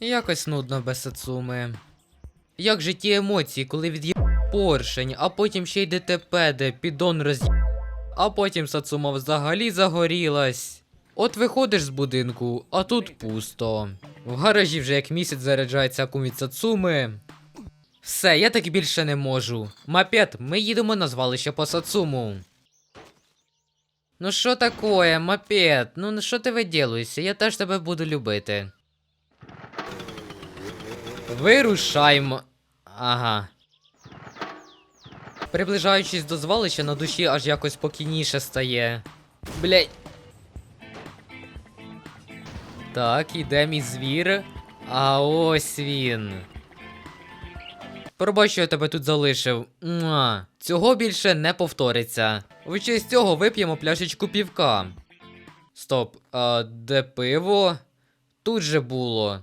Якось нудно без Сацуми. Як же ті емоції, коли від'є поршень, а потім ще й ДТП, де підон роз... А потім Сацума взагалі загорілась. От виходиш з будинку, а тут пусто. В гаражі вже як місяць заряджається акум від Сацуми. Все, я так більше не можу. Мапет, ми їдемо на звалище по Сацуму. Ну що такое, мопед? Ну що ти виділуєшся? Я теж тебе буду любити. Вирушаймо. Ага. Приближаючись до звалища, на душі аж якось спокійніше стає. Блять. Так, іде мій звір. А ось він. Пробач, що я тебе тут залишив. Муа. Цього більше не повториться. В честь цього вип'ємо пляшечку півка. Стоп, а де пиво? Тут же було.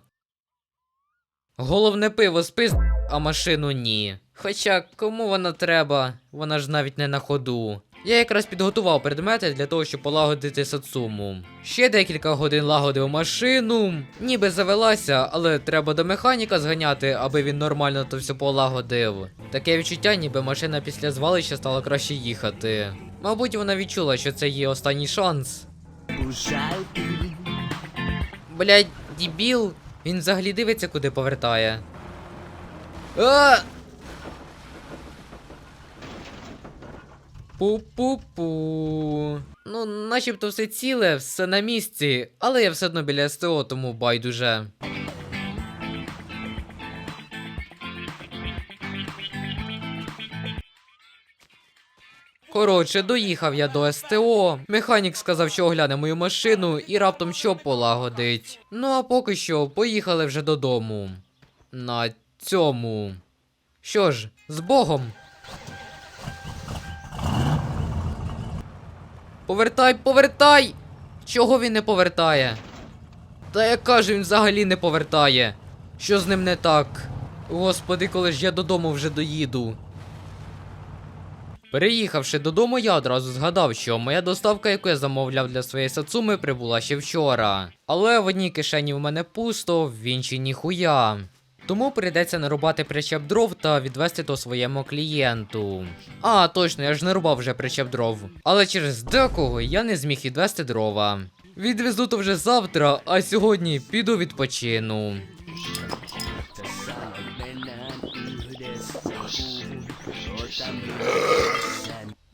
Головне пиво спис, а машину ні. Хоча кому вона треба? Вона ж навіть не на ходу. Я якраз підготував предмети для того, щоб полагодити Сацуму. Ще декілька годин лагодив машину, ніби завелася, але треба до механіка зганяти, аби він нормально то все полагодив. Таке відчуття, ніби машина після звалища стала краще їхати. Мабуть, вона відчула, що це її останній шанс. Блять, дібіл, він взагалі дивиться, куди повертає. А! Пу-пу-пу. Ну, начебто все ціле, все на місці, але я все одно біля СТО, тому байдуже. Коротше, доїхав я до СТО. Механік сказав, що огляне мою машину і раптом що полагодить. Ну а поки що поїхали вже додому. На цьому. Що ж, з Богом. Повертай, повертай! Чого він не повертає? Та я кажу, він взагалі не повертає. Що з ним не так? Господи, коли ж я додому вже доїду. Переїхавши додому, я одразу згадав, що моя доставка, яку я замовляв для своєї сацуми, прибула ще вчора. Але в одній кишені в мене пусто, в іншій ніхуя. Тому прийдеться нарубати причеп дров та відвести то своєму клієнту. А, точно, я ж нарубав вже причеп дров. Але через декого я не зміг відвести дрова. Відвезу то вже завтра, а сьогодні піду відпочину.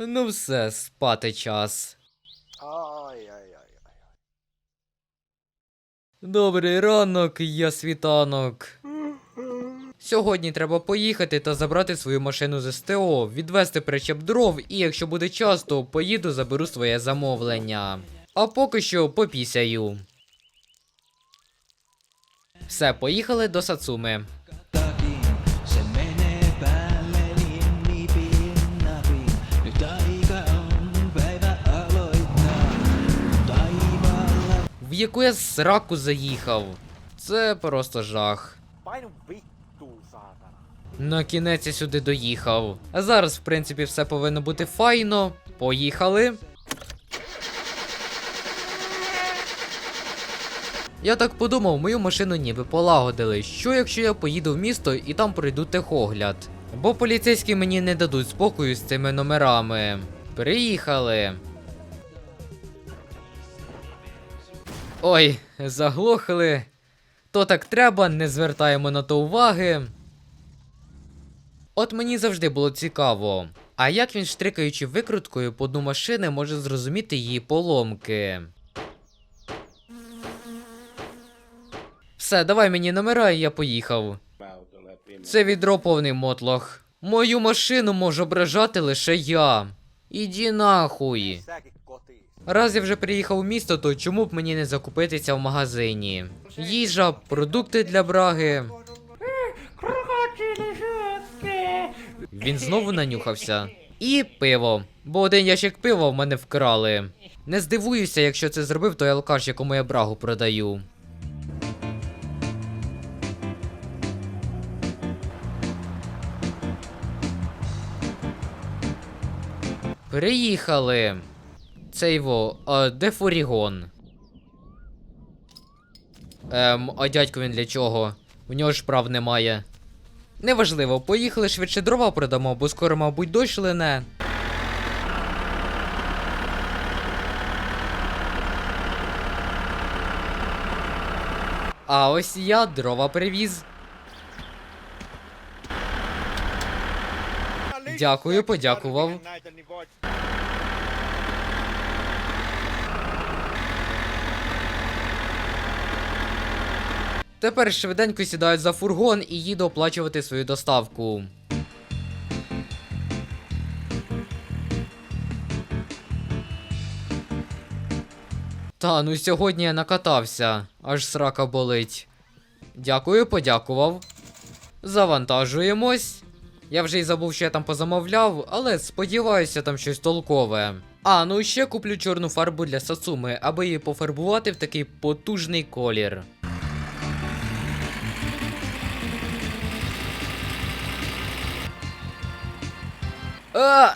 Ну все, спати час. Ай-яй-яй. Добрий ранок, я світанок. Сьогодні треба поїхати та забрати свою машину з СТО, відвести причеп дров, і якщо буде час, то поїду заберу своє замовлення. А поки що попісяю. Все, поїхали до Сацуми. Яку я сраку заїхав. Це просто жах. На кінець я сюди доїхав. А зараз, в принципі, все повинно бути файно. Поїхали. Я так подумав, мою машину ніби полагодили. Що якщо я поїду в місто і там пройду техогляд? Бо поліцейські мені не дадуть спокою з цими номерами. Приїхали. Ой, заглохли. То так треба, не звертаємо на то уваги. От мені завжди було цікаво, а як він, штрикаючи викруткою по дну машини, може зрозуміти її поломки. Все, давай мені номера, і я поїхав. Це відро повний мотлох. Мою машину можу ображати лише я. Іді нахуй. Раз я вже приїхав у місто, то чому б мені не закупитися в магазині? Їжа, продукти для браги. Він знову нанюхався. І пиво. Бо один ящик пива в мене вкрали. Не здивуюся, якщо це зробив той алкаш, якому я брагу продаю. Приїхали. Це його, а де Фурігон? Ем, а дядько він для чого? У нього ж прав немає. Неважливо, поїхали швидше дрова продамо, бо скоро, мабуть, дощ лине. А ось я дрова привіз. Дякую, подякував. Тепер швиденько сідають за фургон і їду оплачувати свою доставку. Та, ну сьогодні я накатався, аж срака болить. Дякую, подякував. Завантажуємось. Я вже й забув, що я там позамовляв, але сподіваюся, там щось толкове. А, ну ще куплю чорну фарбу для Сацуми, аби її пофарбувати в такий потужний колір. А!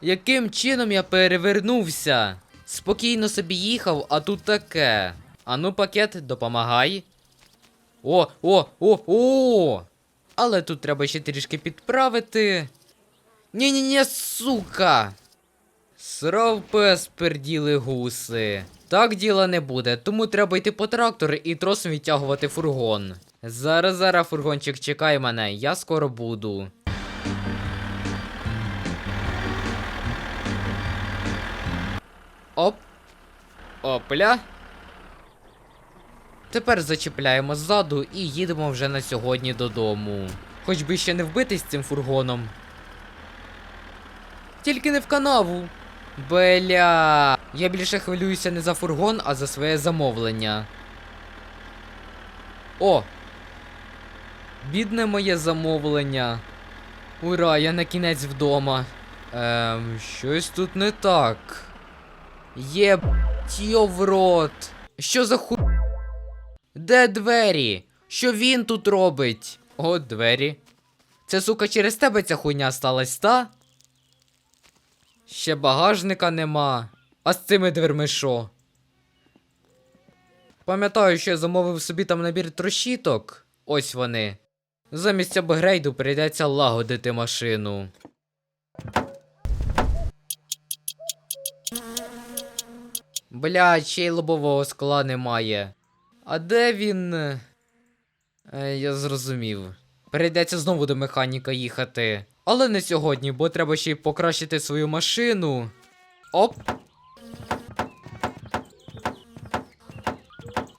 Яким чином я перевернувся? Спокійно собі їхав, а тут таке. Ану, пакет, допомагай. О, о, о, о! Але тут треба ще трішки підправити. Ні-ні-ні, сука! Срав пес перділи гуси. Так діла не буде, тому треба йти по трактор і тросом відтягувати фургон. Зараз, зараз, фургончик, чекай мене, я скоро буду. Оп. Опля. Тепер зачіпляємо ззаду і їдемо вже на сьогодні додому. Хоч би ще не вбитись цим фургоном. Тільки не в канаву. Бля. Я більше хвилююся не за фургон, а за своє замовлення. О! Бідне моє замовлення. Ура, я на кінець вдома. Ем, щось тут не так. Є в рот. Що за ху... Де двері? Що він тут робить? О, двері. Це, сука, через тебе ця хуйня сталась, та? Ще багажника нема. А з цими дверми що? Пам'ятаю, що я замовив собі там набір трощіток. Ось вони. Замість апгрейду прийдеться лагодити машину. Бля, ще й лобового скла немає. А де він? Е, я зрозумів. Прийдеться знову до механіка їхати. Але не сьогодні, бо треба ще й покращити свою машину. Оп.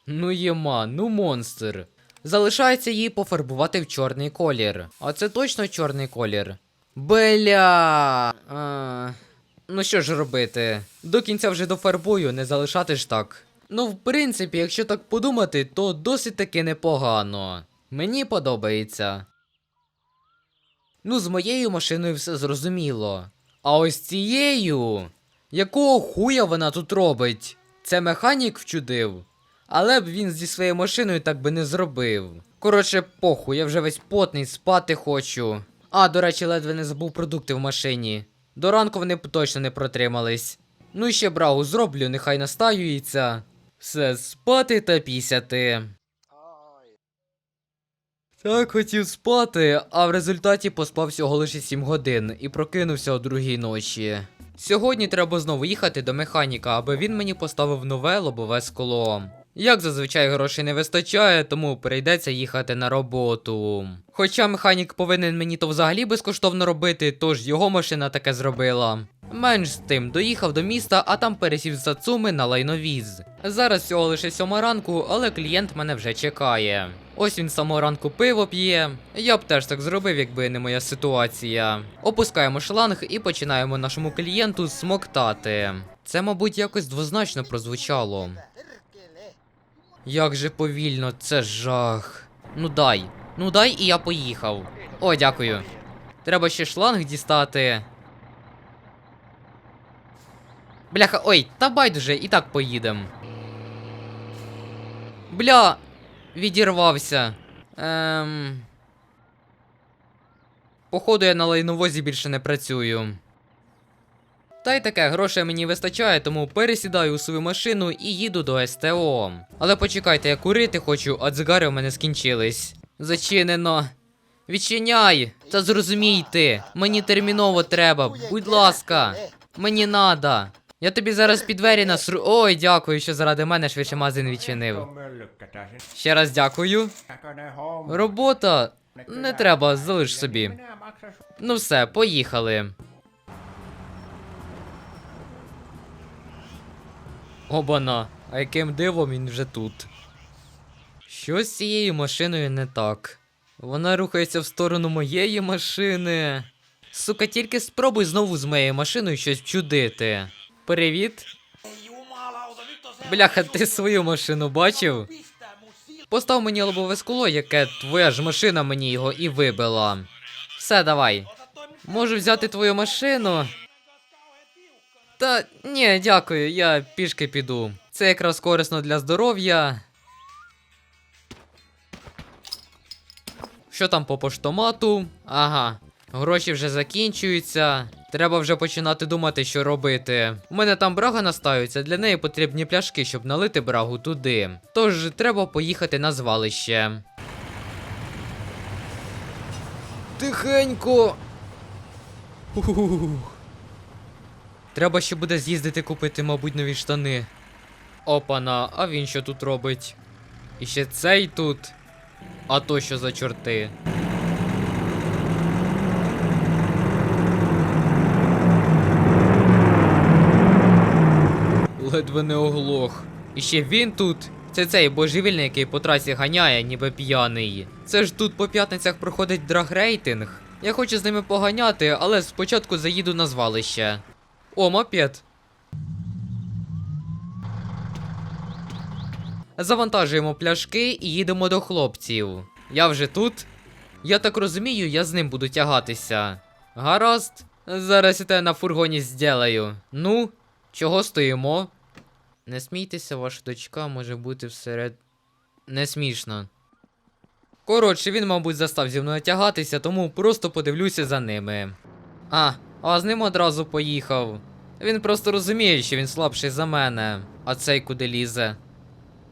Ну єма, ну монстр. Залишається її пофарбувати в чорний колір. А це точно чорний колір. Бля. А... Ну що ж робити? До кінця вже дофарбую, не залишати ж так. Ну, в принципі, якщо так подумати, то досить таки непогано. Мені подобається. Ну, з моєю машиною все зрозуміло. А ось цією. Якого хуя вона тут робить? Це механік вчудив. Але б він зі своєю машиною так би не зробив. Коротше, похуй, я вже весь потний, спати хочу. А, до речі, ледве не забув продукти в машині. До ранку вони точно не протримались. Ну і ще брагу зроблю, нехай настаюється. Все, спати та пісяти. Так хотів спати, а в результаті поспав всього лише 7 годин і прокинувся о другій ночі. Сьогодні треба знову їхати до механіка, аби він мені поставив нове лобове скло. Як зазвичай грошей не вистачає, тому прийдеться їхати на роботу. Хоча механік повинен мені то взагалі безкоштовно робити, тож його машина таке зробила. Менш з тим, доїхав до міста, а там пересів з Сацуми на лайновіз. Зараз всього лише сьома ранку, але клієнт мене вже чекає. Ось він самого ранку пиво п'є. Я б теж так зробив, якби не моя ситуація. Опускаємо шланг і починаємо нашому клієнту смоктати. Це, мабуть, якось двозначно прозвучало. Як же повільно, це жах. Ну дай. Ну дай і я поїхав. О, дякую. Треба ще шланг дістати. Бляха, ой, та байдуже, і так поїдем. Бля, відірвався. Ем... Походу, я на лайновозі більше не працюю. Та й таке, грошей мені вистачає, тому пересідаю у свою машину і їду до СТО. Але почекайте, я курити хочу, а дзигари у мене скінчились. Зачинено. Відчиняй! Та зрозумійте, мені терміново треба, будь ласка, мені надо. Я тобі зараз під двері насру. Ой, дякую, що заради мене швидше магазин відчинив. Ще раз дякую. Робота не треба, залиш собі. Ну все, поїхали. Обана, а яким дивом він вже тут? Що з цією машиною не так? Вона рухається в сторону моєї машини. Сука, тільки спробуй знову з моєю машиною щось вчудити. Привіт. Бляха, ти свою машину бачив? Постав мені лобове скло, яке твоя ж машина мені його і вибила. Все, давай. Можу взяти твою машину. Та ні, дякую, я пішки піду. Це якраз корисно для здоров'я. Що там по поштомату? Ага, гроші вже закінчуються. Треба вже починати думати, що робити. У мене там брага настаються, для неї потрібні пляшки, щоб налити брагу туди. Тож треба поїхати на звалище. Тихенько. Ух. Треба ще буде з'їздити купити, мабуть, нові штани. Опана, а він що тут робить? І ще цей тут. А то що за чорти? Ледве не оглох. І ще він тут. Це цей божевільний, який по трасі ганяє, ніби п'яний. Це ж тут по п'ятницях проходить драгрейтинг. Я хочу з ними поганяти, але спочатку заїду на звалище. О, мопед. Завантажуємо пляшки і їдемо до хлопців. Я вже тут. Я так розумію, я з ним буду тягатися. Гаразд. Зараз я те на фургоні зділаю. Ну, чого стоїмо? Не смійтеся, ваша дочка може бути всеред. Не смішно. Коротше, він, мабуть, застав зі мною тягатися, тому просто подивлюся за ними. А, а з ним одразу поїхав. Він просто розуміє, що він слабший за мене. А цей куди лізе.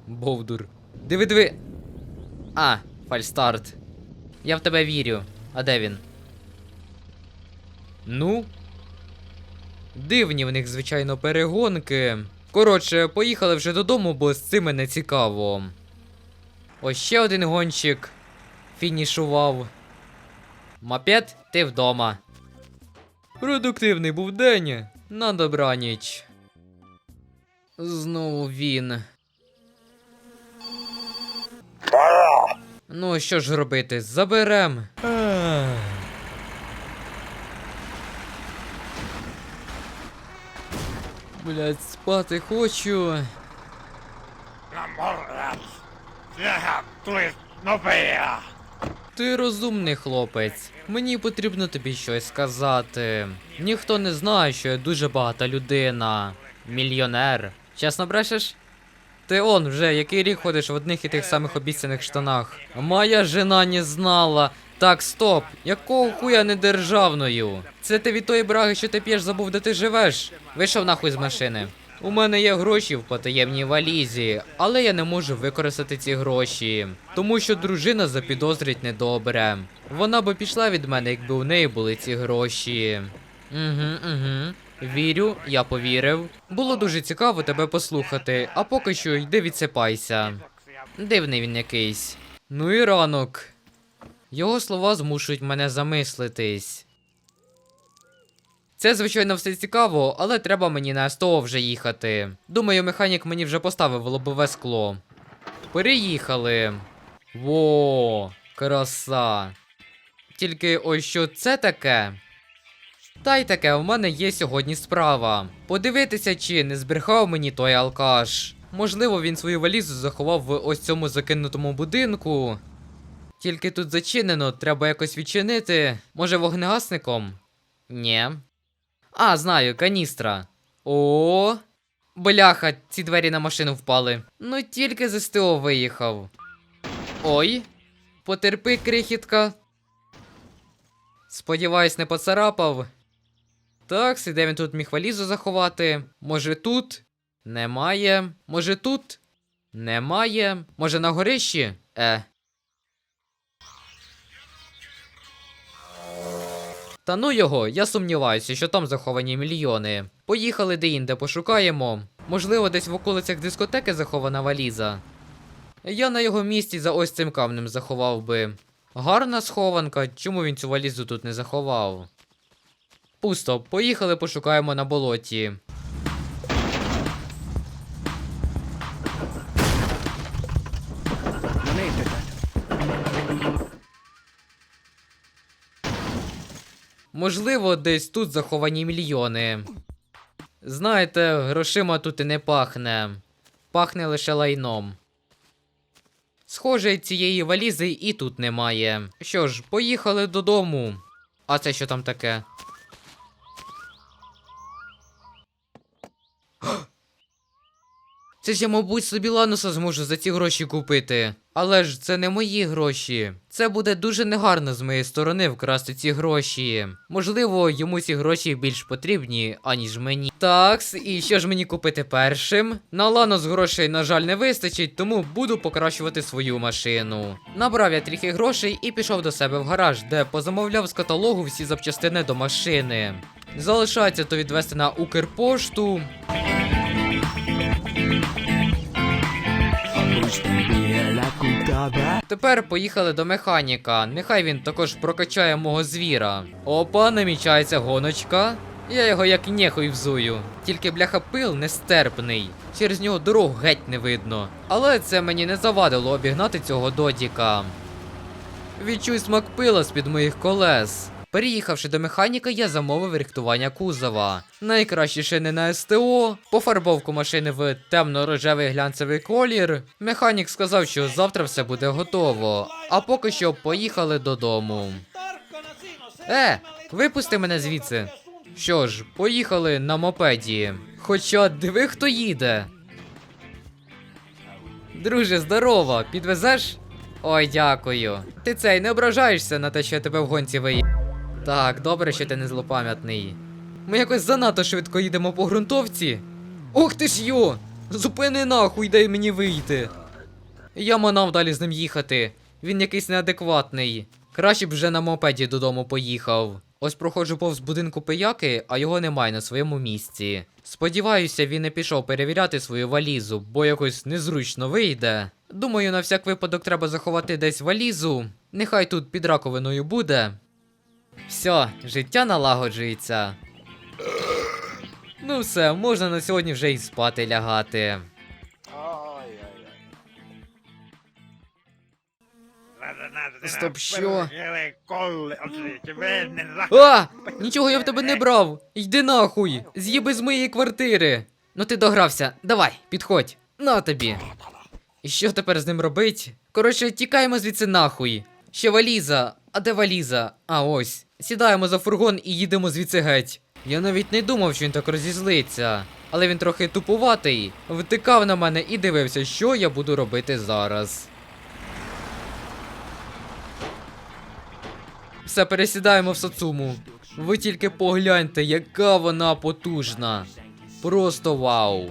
Бовдур. Диви, диви. А, фальстарт. Я в тебе вірю. А де він? Ну. Дивні в них, звичайно, перегонки. Коротше, поїхали вже додому, бо з цими не цікаво. Ось ще один гонщик. Фінішував. Мопед, ти вдома. Продуктивний був день. На добраніч. Знову він. Ну, що ж робити? Заберем. Блять, спати хочу. Ти розумний хлопець. Мені потрібно тобі щось сказати. Ніхто не знає, що я дуже багата людина. Мільйонер. Чесно брешеш? Ти он вже який рік ходиш в одних і тих самих обіцяних штанах. Моя жена не знала. Так, стоп. Якого хуя не державною? Це ти від тої браги, що ти п'єш, забув, де ти живеш. Вийшов нахуй з машини. У мене є гроші в потаємній валізі, але я не можу використати ці гроші, тому що дружина запідозрить недобре. Вона би пішла від мене, якби у неї були ці гроші. Угу, угу. Вірю, я повірив. Було дуже цікаво тебе послухати, а поки що йди відсипайся. Дивний він якийсь. Ну і ранок. Його слова змушують мене замислитись. Це, звичайно, все цікаво, але треба мені на СТО вже їхати. Думаю, механік мені вже поставив лобове скло. Переїхали. Во, краса. Тільки ось що це таке? Та й таке, у мене є сьогодні справа. Подивитися, чи не збрехав мені той алкаш. Можливо, він свою валізу заховав в ось цьому закинутому будинку. Тільки тут зачинено, треба якось відчинити. Може, вогнегасником? Ні. А, знаю, каністра. О, бляха, ці двері на машину впали. Ну тільки з СТО виїхав. Ой, потерпи, крихітка. Сподіваюсь, не поцарапав. Так, де він тут міг валізу заховати? Може тут? Немає. Може тут? Немає. Може на горищі? Е. Та ну його, я сумніваюся, що там заховані мільйони. Поїхали де-інде пошукаємо. Можливо, десь в околицях дискотеки захована валіза. Я на його місці за ось цим камнем заховав би. Гарна схованка, чому він цю валізу тут не заховав? Пусто, поїхали пошукаємо на болоті. Можливо, десь тут заховані мільйони. Знаєте, грошима тут і не пахне. Пахне лише лайном. Схоже, цієї валізи і тут немає. Що ж, поїхали додому. А це що там таке? Це ж я, мабуть, собі лануса зможу за ці гроші купити. Але ж це не мої гроші. Це буде дуже негарно з моєї сторони вкрасти ці гроші. Можливо, йому ці гроші більш потрібні, аніж мені. Такс, і що ж мені купити першим? На ланос грошей, на жаль, не вистачить, тому буду покращувати свою машину. Набрав я трохи грошей і пішов до себе в гараж, де позамовляв з каталогу всі запчастини до машини. Залишається то відвести на Укрпошту. Тепер поїхали до механіка. Нехай він також прокачає мого звіра. Опа, намічається гоночка. Я його як нехуй взую. Тільки бляха пил нестерпний. Через нього дорогу геть не видно. Але це мені не завадило обігнати цього додіка. Відчуй смак пила з-під моїх колес. Переїхавши до механіка, я замовив рихтування кузова. Найкращі шини на СТО, пофарбовку машини в темно-рожевий глянцевий колір. Механік сказав, що завтра все буде готово. А поки що поїхали додому. Е, випусти мене звідси. Що ж, поїхали на мопеді. Хоча диви, хто їде. Друже, здорово, підвезеш? Ой, дякую. Ти цей не ображаєшся на те, що я тебе в гонці виїв. Так, добре, що ти не злопам'ятний. Ми якось занадто швидко їдемо по ґрунтовці. Ох ти ж йо! Зупини нахуй, дай мені вийти. Я манав далі з ним їхати. Він якийсь неадекватний. Краще б вже на мопеді додому поїхав. Ось проходжу повз будинку пияки, а його немає на своєму місці. Сподіваюся, він не пішов перевіряти свою валізу, бо якось незручно вийде. Думаю, на всяк випадок треба заховати десь валізу. Нехай тут під раковиною буде. Все, життя налагоджується. Ну все, можна на сьогодні вже й спати лягати. Стоп, що? А! Нічого я в тебе не брав! Йди нахуй! З'їби з моєї квартири! Ну ти догрався, давай, підходь. На тобі. І що тепер з ним робить? Коротше, тікаємо звідси нахуй. Ще валіза. А де валіза? А ось. Сідаємо за фургон і їдемо звідси геть. Я навіть не думав, що він так розізлиться. Але він трохи тупуватий, втикав на мене і дивився, що я буду робити зараз. Все, пересідаємо в Сацуму. Ви тільки погляньте, яка вона потужна. Просто вау.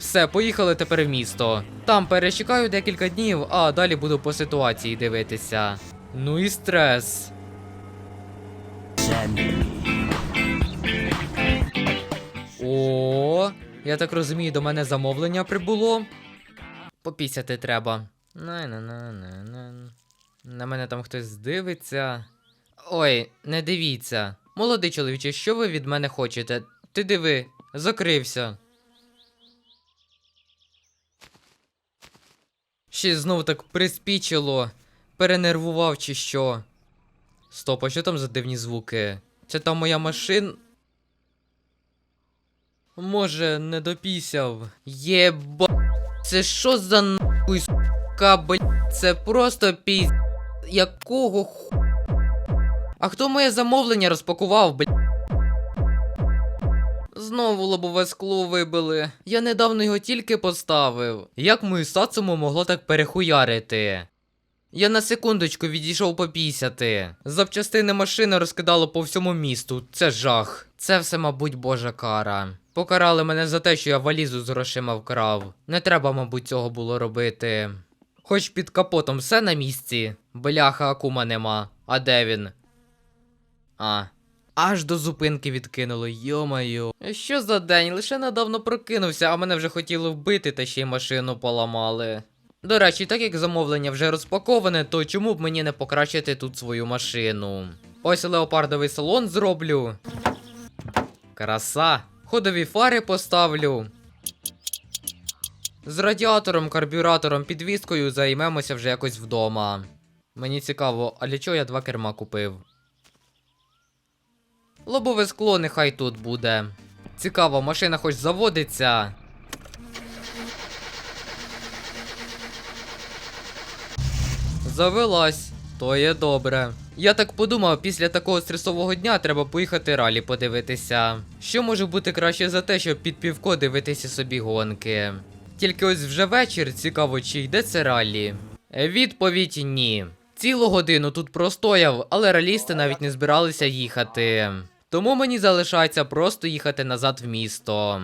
Все, поїхали тепер в місто. Там перечекаю декілька днів, а далі буду по ситуації дивитися. Ну і стрес. О, я так розумію, до мене замовлення прибуло. Попісяти треба. На-на-на-на-на. На мене там хтось дивиться. Ой, не дивіться. Молодий чоловіче, що ви від мене хочете? Ти диви, закрився. Ще знов так приспічило. Перенервував чи що. Стоп, а що там за дивні звуки? Це там моя машина. Може, не допісяв. Єба. Це що за нахуй, сука, блядь? Це просто піз... Якого ху... А хто моє замовлення розпакував, блядь? Знову лобове скло вибили. Я недавно його тільки поставив. Як мою сацуму могло так перехуярити? Я на секундочку відійшов попісяти. Запчастини машини розкидало по всьому місту. Це жах. Це все, мабуть, божа кара. Покарали мене за те, що я валізу з грошима вкрав. Не треба, мабуть, цього було робити. Хоч під капотом все на місці. Бляха акума нема. А де він? А. Аж до зупинки відкинуло, йомаю. Що за день? Лише недавно прокинувся, а мене вже хотіли вбити та ще й машину поламали. До речі, так як замовлення вже розпаковане, то чому б мені не покращити тут свою машину? Ось леопардовий салон зроблю. Краса. Ходові фари поставлю. З радіатором, карбюратором, підвіскою займемося вже якось вдома. Мені цікаво, а для чого я два керма купив? Лобове скло нехай тут буде. Цікаво, машина хоч заводиться. Завелась, то є добре. Я так подумав, після такого стресового дня треба поїхати ралі подивитися. Що може бути краще за те, щоб під півко дивитися собі гонки? Тільки ось вже вечір, цікаво, чи йде це ралі? Відповідь ні. Цілу годину тут простояв, але ралісти навіть не збиралися їхати. Тому мені залишається просто їхати назад в місто.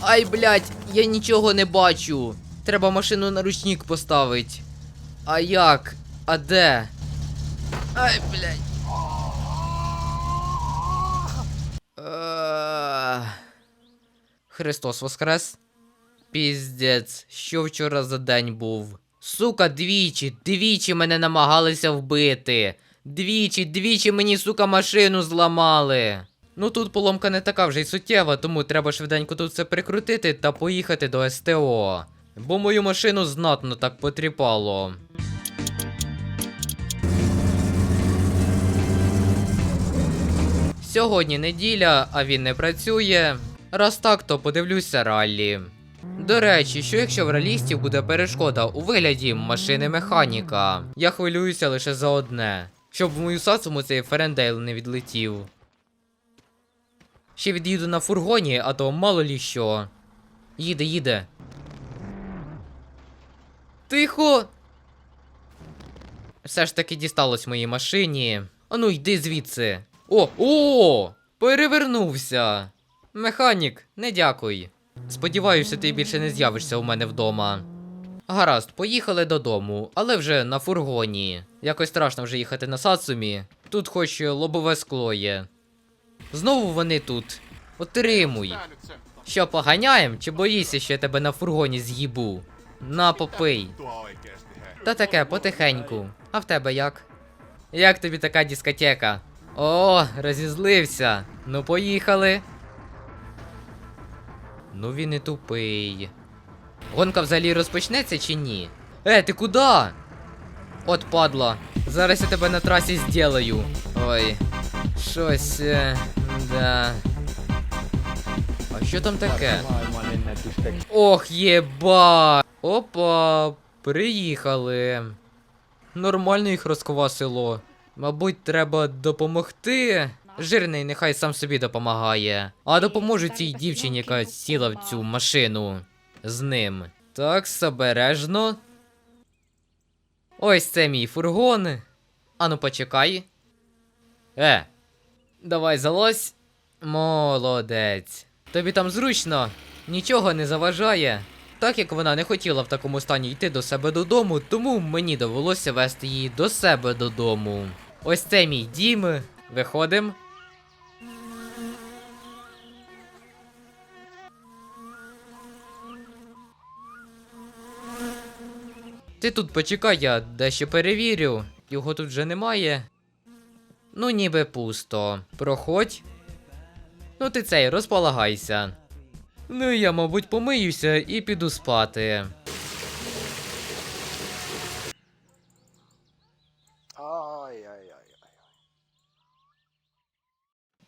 Ай, блядь, я нічого не бачу. Треба машину на ручник поставити. А як? А де? Ай, блядь. Христос Воскрес. Піздець, що вчора за день був? Сука, двічі, двічі мене намагалися вбити. Двічі, двічі мені, сука, машину зламали. Ну тут поломка не така вже й суттєва, тому треба швиденько тут все прикрутити та поїхати до СТО. Бо мою машину знатно так потріпало. Сьогодні неділя, а він не працює. Раз так, то подивлюся раллі. До речі, що якщо в ралістів буде перешкода у вигляді машини механіка? Я хвилююся лише за одне. Щоб в мою сацуму цей Ферендейл не відлетів. Ще від'їду на фургоні, а то мало лі що. Їде, їде. Тихо. Все ж таки дісталось моїй машині. Ану, йди звідси. О, о! Перевернувся. Механік, не дякуй. Сподіваюся, ти більше не з'явишся у мене вдома. Гаразд, поїхали додому, але вже на фургоні. Якось страшно вже їхати на Сацумі. Тут хоч лобове скло є. Знову вони тут. Отримуй. Що, поганяєм, чи боїшся, що я тебе на фургоні з'їбу? На попий. Та таке, потихеньку. А в тебе як? Як тобі така дискотека? О, розізлився. Ну поїхали. Ну він і тупий. Гонка взагалі розпочнеться чи ні? Е, ти куди? От падла. Зараз я тебе на трасі зділаю. Ой. Щось. Е, да. А що там таке? Ох, єба! Опа, приїхали. Нормально їх розквасило. Мабуть, треба допомогти. Жирний нехай сам собі допомагає. А допоможу цій дівчині, яка сіла в цю машину з ним. Так, обережно. Ось це мій фургон. Ану, почекай. Е, давай залазь. Молодець. Тобі там зручно, нічого не заважає. Так як вона не хотіла в такому стані йти до себе додому, тому мені довелося вести її до себе додому. Ось це мій дім. Виходим. Ти тут почекай, я дещо перевірю. Його тут вже немає. Ну, ніби пусто. Проходь. Ну ти цей, розполагайся. Ну я, мабуть, помиюся і піду спати.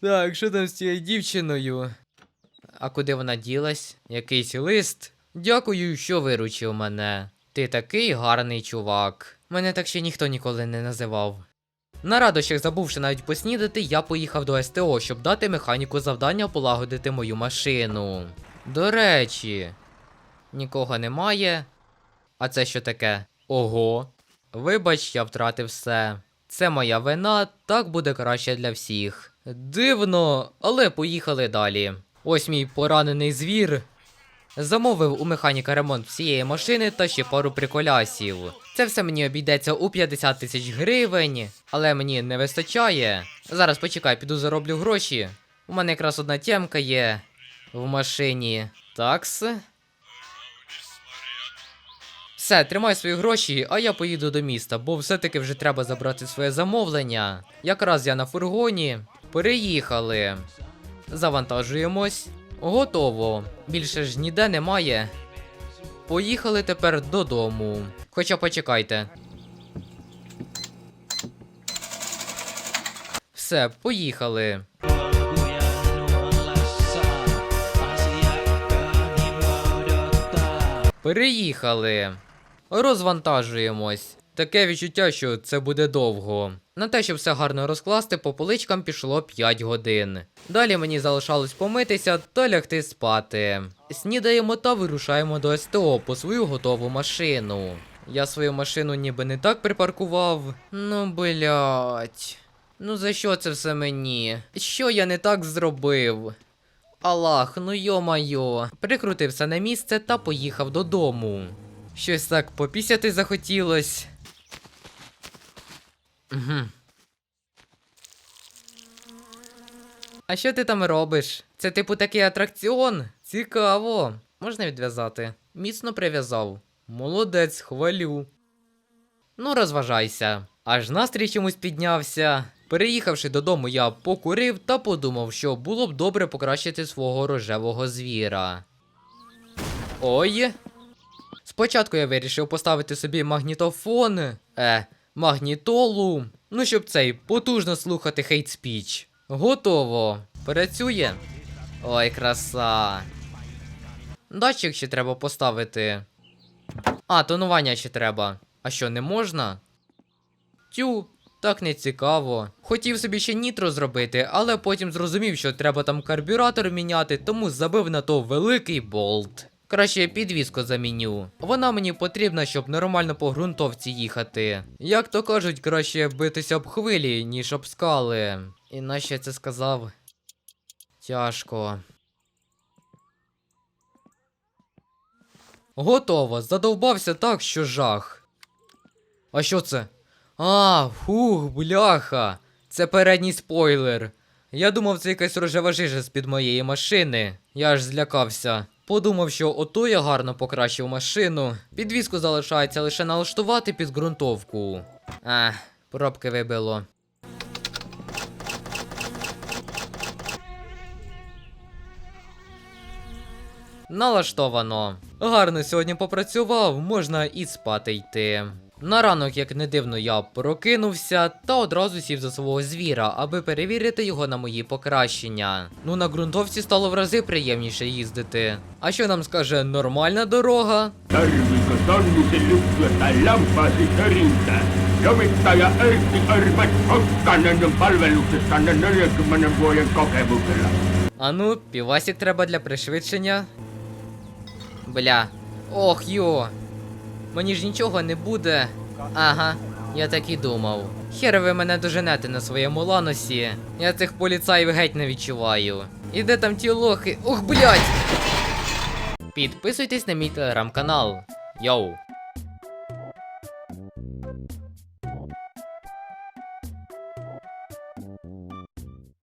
Так, що там з цією дівчиною? А куди вона ділась? Якийсь лист? Дякую, що виручив мене. Ти такий гарний чувак. Мене так ще ніхто ніколи не називав. На радощах, забувши навіть поснідати, я поїхав до СТО, щоб дати механіку завдання полагодити мою машину. До речі, нікого немає. А це що таке? Ого. Вибач, я втратив все. Це моя вина, так буде краще для всіх. Дивно, але поїхали далі. Ось мій поранений звір. Замовив у механіка ремонт всієї машини та ще пару приколясів. Це все мені обійдеться у 50 тисяч гривень, але мені не вистачає. Зараз почекай, піду зароблю гроші. У мене якраз одна тємка є в машині. Такс. Все, тримай свої гроші, а я поїду до міста, бо все-таки вже треба забрати своє замовлення. Якраз я на фургоні. Переїхали. Завантажуємось. Готово. Більше ж ніде немає. Поїхали тепер додому. Хоча почекайте. Все, поїхали. Переїхали. Розвантажуємось. Таке відчуття, що це буде довго. На те, щоб все гарно розкласти, по поличкам пішло 5 годин. Далі мені залишалось помитися та лягти спати. Снідаємо та вирушаємо до СТО по свою готову машину. Я свою машину ніби не так припаркував. Ну, блять. Ну за що це все мені? Що я не так зробив? Аллах, ну йо-майо. Прикрутив все на місце та поїхав додому. Щось так попісяти захотілось. Угу. А що ти там робиш? Це типу такий атракціон? Цікаво. Можна відв'язати? Міцно прив'язав. Молодець, хвалю. Ну, розважайся. Аж настрій чомусь піднявся. Переїхавши додому, я покурив та подумав, що було б добре покращити свого рожевого звіра. Ой. Спочатку я вирішив поставити собі магнітофон, е, магнітолу, ну щоб цей потужно слухати хейт спіч. Готово. Працює. Ой, краса. Датчик ще треба поставити. А, тонування ще треба. А що, не можна? Тю, так не цікаво. Хотів собі ще нітро зробити, але потім зрозумів, що треба там карбюратор міняти, тому забив на то великий болт. Краще я підвіску заміню. Вона мені потрібна, щоб нормально по ґрунтовці їхати. Як то кажуть, краще битися об хвилі, ніж об скали. І це сказав? Тяжко. Готово, задовбався так, що жах. А що це? А, фух, бляха. Це передній спойлер. Я думав, це якась рожева жижа з-під моєї машини. Я аж злякався. Подумав, що ото я гарно покращив машину. Підвізку залишається лише налаштувати під ґрунтовку. Ах, пробки вибило. Налаштовано. Гарно сьогодні попрацював, можна і спати йти. На ранок, як не дивно, я прокинувся та одразу сів за свого звіра, аби перевірити його на мої покращення. Ну на ґрунтовці стало в рази приємніше їздити. А що нам скаже нормальна дорога? Sovittaja Erkki Örvät Hokkanen on palveluksessanne 40 vuoden kokemuksella. А ну, півасік треба для пришвидшення. Бля. Ох йо. Мені ж нічого не буде. Ага, я так і думав. Хер ви мене доженете на своєму ланосі. Я цих поліцаїв геть не відчуваю. І де там ті лохи? Ох, блядь! Підписуйтесь на мій телеграм-канал. Йоу.